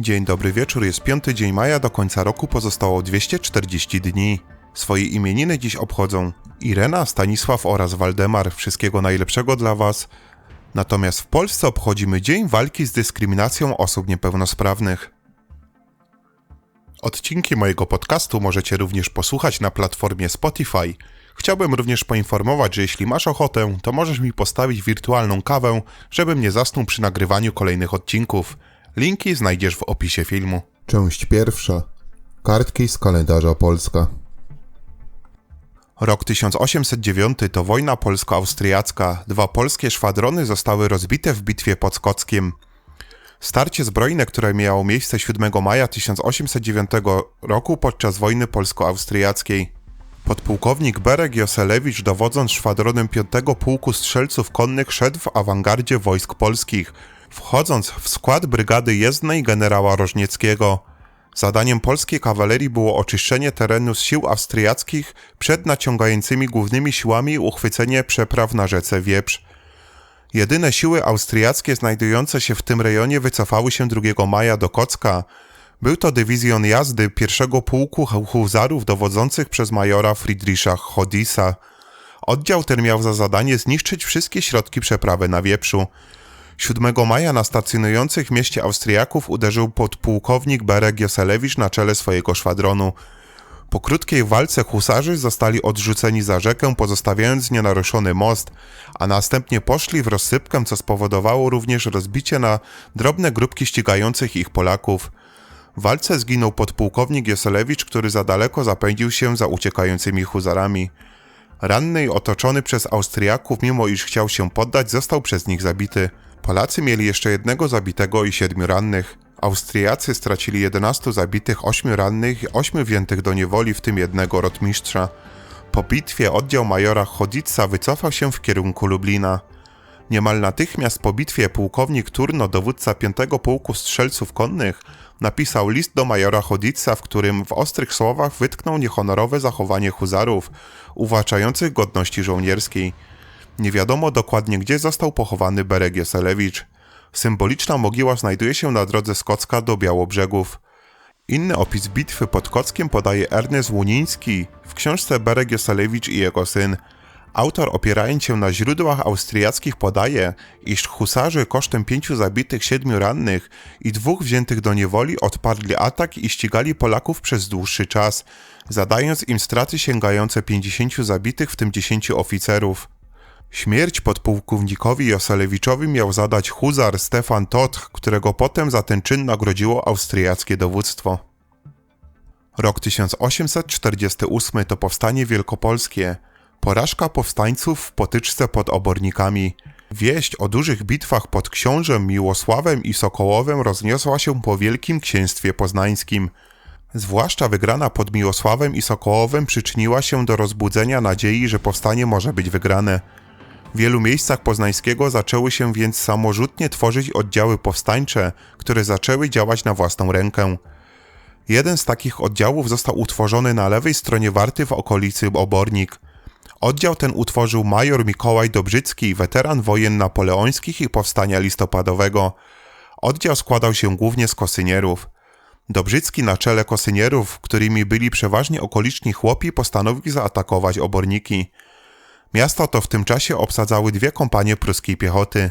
Dzień dobry wieczór, jest piąty dzień maja, do końca roku pozostało 240 dni. Swoje imieniny dziś obchodzą Irena, Stanisław oraz Waldemar. Wszystkiego najlepszego dla Was. Natomiast w Polsce obchodzimy Dzień Walki z Dyskryminacją Osób Niepełnosprawnych. Odcinki mojego podcastu możecie również posłuchać na platformie Spotify. Chciałbym również poinformować, że jeśli masz ochotę, to możesz mi postawić wirtualną kawę, żebym nie zasnął przy nagrywaniu kolejnych odcinków. Linki znajdziesz w opisie filmu. Część pierwsza. Kartki z kalendarza Polska. Rok 1809 to wojna polsko-austriacka. Dwa polskie szwadrony zostały rozbite w bitwie pod Skockiem. Starcie zbrojne, które miało miejsce 7 maja 1809 roku podczas wojny polsko-austriackiej. Podpułkownik Berek Joselewicz, dowodząc szwadronem 5 Pułku Strzelców Konnych, szedł w awangardzie wojsk polskich, wchodząc w skład brygady jezdnej generała Rożnieckiego. Zadaniem polskiej kawalerii było oczyszczenie terenu z sił austriackich przed naciągającymi głównymi siłami uchwycenie przepraw na rzece Wieprz. Jedyne siły austriackie znajdujące się w tym rejonie wycofały się 2 maja do Kocka. Był to dywizjon jazdy pierwszego pułku huzarów dowodzących przez majora Friedricha Hodisa. Oddział ten miał za zadanie zniszczyć wszystkie środki przeprawy na Wieprzu. 7 maja na stacjonujących w mieście Austriaków uderzył podpułkownik Berek Joselewicz na czele swojego szwadronu. Po krótkiej walce husarzy zostali odrzuceni za rzekę, pozostawiając nienaruszony most, a następnie poszli w rozsypkę, co spowodowało również rozbicie na drobne grupki ścigających ich Polaków. W walce zginął podpułkownik Joselewicz, który za daleko zapędził się za uciekającymi huzarami. Ranny i otoczony przez Austriaków, mimo iż chciał się poddać, został przez nich zabity. Polacy mieli jeszcze jednego zabitego i siedmiu rannych. Austriacy stracili 11 zabitych, 8 rannych i 8 wziętych do niewoli, w tym jednego rotmistrza. Po bitwie oddział majora Chodica wycofał się w kierunku Lublina. Niemal natychmiast po bitwie pułkownik Turno, dowódca 5 Pułku Strzelców Konnych, napisał list do majora Chodica, w którym w ostrych słowach wytknął niehonorowe zachowanie huzarów, uwłaczających godności żołnierskiej. Nie wiadomo dokładnie, gdzie został pochowany Bereg Joselewicz. Symboliczna mogiła znajduje się na drodze z Kocka do Białobrzegów. Inny opis bitwy pod Kockiem podaje Ernest Łuniński w książce Bereg Joselewicz i jego syn. Autor opierając się na źródłach austriackich podaje, iż husarze kosztem pięciu zabitych, siedmiu rannych i dwóch wziętych do niewoli odparli atak i ścigali Polaków przez dłuższy czas, zadając im straty sięgające 50 zabitych, w tym 10 oficerów. Śmierć podpułkownikowi Joselewiczowi miał zadać huzar Stefan Totch, którego potem za ten czyn nagrodziło austriackie dowództwo. Rok 1848 to powstanie wielkopolskie. Porażka powstańców w potyczce pod obornikami. Wieść o dużych bitwach pod Książem, Miłosławem i Sokołowem rozniosła się po Wielkim Księstwie Poznańskim. Zwłaszcza wygrana pod Miłosławem i Sokołowem przyczyniła się do rozbudzenia nadziei, że powstanie może być wygrane. W wielu miejscach poznańskiego zaczęły się więc samorzutnie tworzyć oddziały powstańcze, które zaczęły działać na własną rękę. Jeden z takich oddziałów został utworzony na lewej stronie Warty w okolicy Obornik. Oddział ten utworzył major Mikołaj Dobrzycki, weteran wojen napoleońskich i powstania listopadowego. Oddział składał się głównie z kosynierów. Dobrzycki na czele kosynierów, którymi byli przeważnie okoliczni chłopi, postanowił zaatakować oborniki. Miasto to w tym czasie obsadzały dwie kompanie pruskiej piechoty.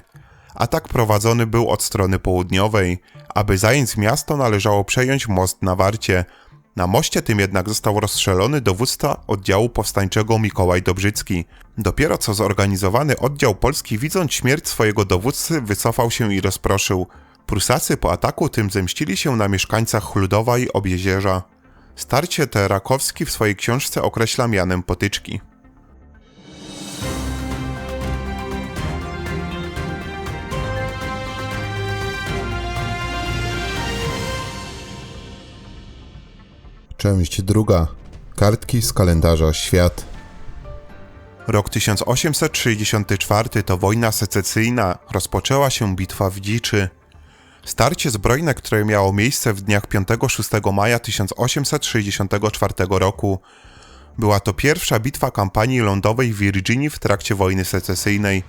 Atak prowadzony był od strony południowej. Aby zająć miasto należało przejąć most na Warcie. Na moście tym jednak został rozstrzelony dowódca oddziału powstańczego Mikołaj Dobrzycki. Dopiero co zorganizowany oddział polski widząc śmierć swojego dowódcy wycofał się i rozproszył. Prusacy po ataku tym zemścili się na mieszkańcach Chludowa i Obiezierza. Starcie te Rakowski w swojej książce określa mianem potyczki. Część druga. Kartki z kalendarza Świat. Rok 1864 to wojna secesyjna, rozpoczęła się bitwa w Dziczy. Starcie zbrojne, które miało miejsce w dniach 5-6 maja 1864 roku. Była to pierwsza bitwa kampanii lądowej w Virginii w trakcie wojny secesyjnej.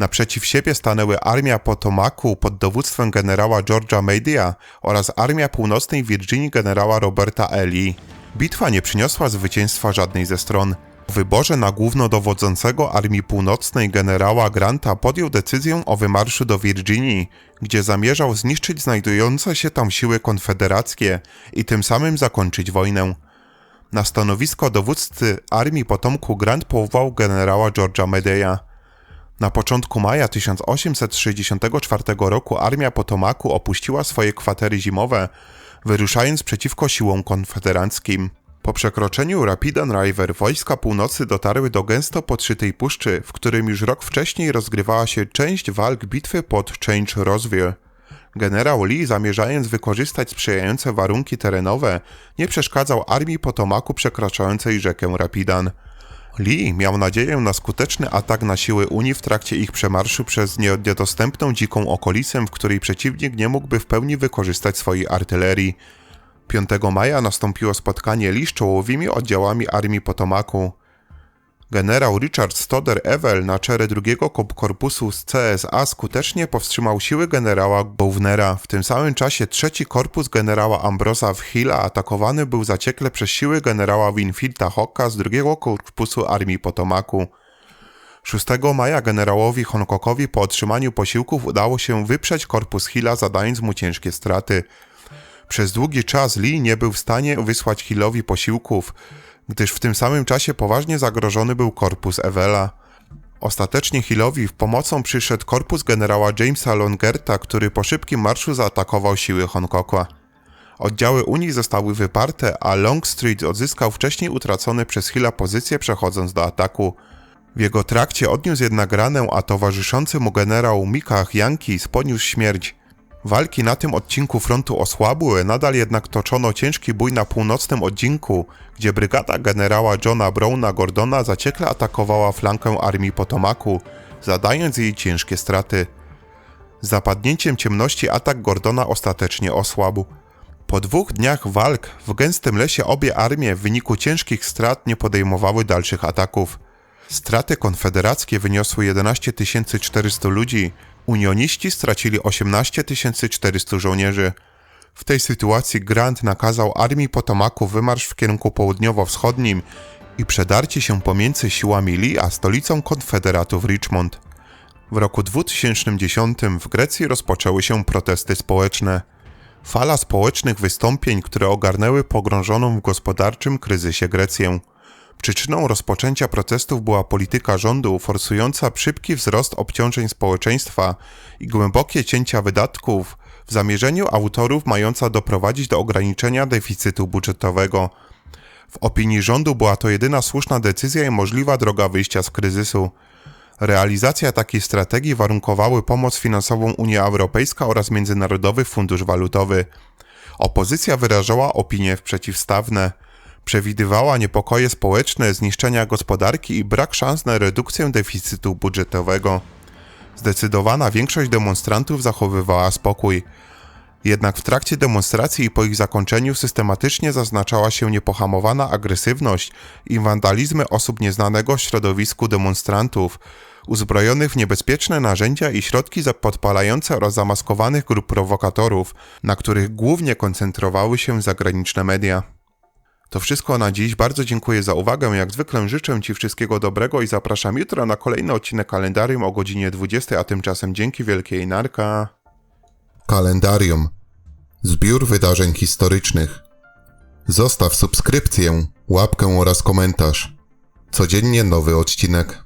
Naprzeciw siebie stanęły Armia Potomacu pod dowództwem generała George'a Madey'a oraz Armia Północnej Virginii generała Roberta. Lee. Bitwa nie przyniosła zwycięstwa żadnej ze stron. W wyborze na głównodowodzącego Armii Północnej generała Granta podjął decyzję o wymarszu do Virginii, gdzie zamierzał zniszczyć znajdujące się tam siły konfederackie i tym samym zakończyć wojnę. Na stanowisko dowódcy Armii Potomku Grant powołał generała George'a Madey'a. Na początku maja 1864 roku armia Potomacu opuściła swoje kwatery zimowe, wyruszając przeciwko siłom konfederackim. Po przekroczeniu Rapidan River wojska północy dotarły do gęsto podszytej puszczy, w którym już rok wcześniej rozgrywała się część walk bitwy pod Change Roseville. Generał Lee, zamierzając wykorzystać sprzyjające warunki terenowe, nie przeszkadzał armii Potomacu przekraczającej rzekę Rapidan. Lee miał nadzieję na skuteczny atak na siły Unii w trakcie ich przemarszu przez nie- niedostępną dziką okolicę, w której przeciwnik nie mógłby w pełni wykorzystać swojej artylerii. 5 maja nastąpiło spotkanie Lee z czołowymi oddziałami armii Potomacu. Generał Richard Stoder Ewell na czele drugiego korpusu z CSA skutecznie powstrzymał siły generała Bownera. W tym samym czasie trzeci korpus generała Ambrosa w Hilla atakowany był zaciekle przez siły generała Winfielda Hocka z drugiego korpusu armii Potomacu. 6 maja generałowi Hancockowi po otrzymaniu posiłków udało się wyprzeć korpus Hilla, zadając mu ciężkie straty. Przez długi czas Lee nie był w stanie wysłać Hillowi posiłków, gdyż w tym samym czasie poważnie zagrożony był korpus Ewela. Ostatecznie Hillowi w pomocą przyszedł korpus generała Jamesa Longerta, który po szybkim marszu zaatakował siły Hancocka. Oddziały Unii zostały wyparte, a Longstreet odzyskał wcześniej utracone przez Hilla pozycje przechodząc do ataku. W jego trakcie odniósł jednak ranę, a towarzyszący mu generał Mikach Yankis poniósł śmierć. Walki na tym odcinku frontu osłabły, nadal jednak toczono ciężki bój na północnym odcinku, gdzie brygada generała Johna Browna Gordona zaciekle atakowała flankę armii Potomacu, zadając jej ciężkie straty. Z zapadnięciem ciemności atak Gordona ostatecznie osłabł. Po dwóch dniach walk w gęstym lesie obie armie w wyniku ciężkich strat nie podejmowały dalszych ataków. Straty konfederackie wyniosły 11 400 ludzi, unioniści stracili 18 400 żołnierzy. W tej sytuacji Grant nakazał armii Potomacu wymarsz w kierunku południowo-wschodnim i przedarcie się pomiędzy siłami Lee a stolicą konfederatów Richmond. W roku 2010 w Grecji rozpoczęły się protesty społeczne. Fala społecznych wystąpień, które ogarnęły pogrążoną w gospodarczym kryzysie Grecję. Przyczyną rozpoczęcia protestów była polityka rządu forsująca szybki wzrost obciążeń społeczeństwa i głębokie cięcia wydatków w zamierzeniu autorów mająca doprowadzić do ograniczenia deficytu budżetowego. W opinii rządu była to jedyna słuszna decyzja i możliwa droga wyjścia z kryzysu. Realizacja takiej strategii warunkowały pomoc finansową Unia Europejska oraz Międzynarodowy Fundusz Walutowy. Opozycja wyrażała opinie przeciwstawne. Przewidywała niepokoje społeczne, zniszczenia gospodarki i brak szans na redukcję deficytu budżetowego. Zdecydowana większość demonstrantów zachowywała spokój. Jednak w trakcie demonstracji i po ich zakończeniu systematycznie zaznaczała się niepohamowana agresywność i wandalizmy osób nieznanego środowisku demonstrantów, uzbrojonych w niebezpieczne narzędzia i środki podpalające oraz zamaskowanych grup prowokatorów, na których głównie koncentrowały się zagraniczne media. To wszystko na dziś. Bardzo dziękuję za uwagę. Jak zwykle życzę Ci wszystkiego dobrego i zapraszam jutro na kolejny odcinek kalendarium o godzinie 20, a tymczasem dzięki wielkiej narka. Kalendarium. Zbiór wydarzeń historycznych. Zostaw subskrypcję, łapkę oraz komentarz. Codziennie nowy odcinek.